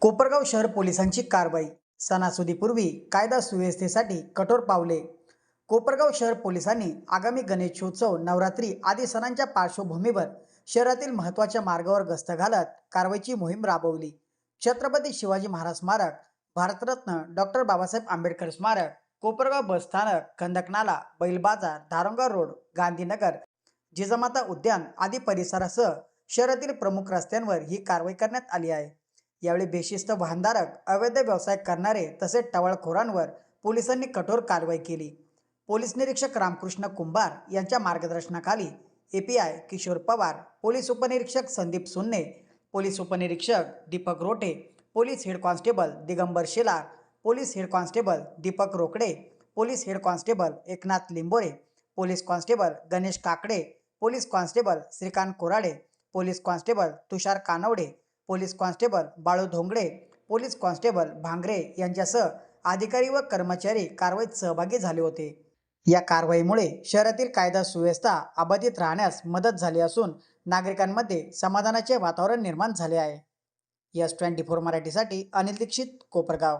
कोपरगाव शहर पोलिसांची कारवाई. सणासुदीपूर्वी कायदा सुव्यवस्थेसाठी कठोर पावले. कोपरगाव शहर पोलिसांनी आगामी गणेशोत्सव नवरात्री आदी सणांच्या पार्श्वभूमीवर शहरातील महत्त्वाच्या मार्गावर गस्त घालत कारवाईची मोहीम राबवली. छत्रपती शिवाजी महाराज स्मारक भारतरत्न डॉक्टर बाबासाहेब आंबेडकर स्मारक कोपरगाव बस स्थानक खंदकनाला बैल बाजार धारंगा रोड गांधीनगर जिजामाता उद्यान आदी परिसरासह शहरातील प्रमुख रस्त्यांवर ही कारवाई करण्यात आली आहे. यावेळी बेशिस्त वाहनधारक अवैध व्यवसाय करणारे तसेच टवळखोरांवर पोलिसांनी कठोर कारवाई केली. पोलीस निरीक्षक रामकृष्ण कुंभार यांच्या मार्गदर्शनाखाली एपीआय किशोर पवार पोलीस उपनिरीक्षक संदीप सुन्ने पोलीस उपनिरीक्षक Deepak Rote police head constable Digambar Shelar police head constable Deepak Rokade police head constable Eknath Limbore police constable Ganesh Kakade police constable Shrikant Korade police constable Tushar Kanwade police constable Balu Dhongade police constable Bhangre यांच्यासह अधिकारी व कर्मचारी कारवाईत सहभागी झाले होते. या कारवाईमुळे शहरातील कायदा सुव्यवस्था अबाधित राहण्यास मदत झाली असून नागरिकांमध्ये समाधानाचे वातावरण निर्माण झाले आहे. यस ट्वेंटी फोर मराठीसाठी अनिल दीक्षित कोपरगाव.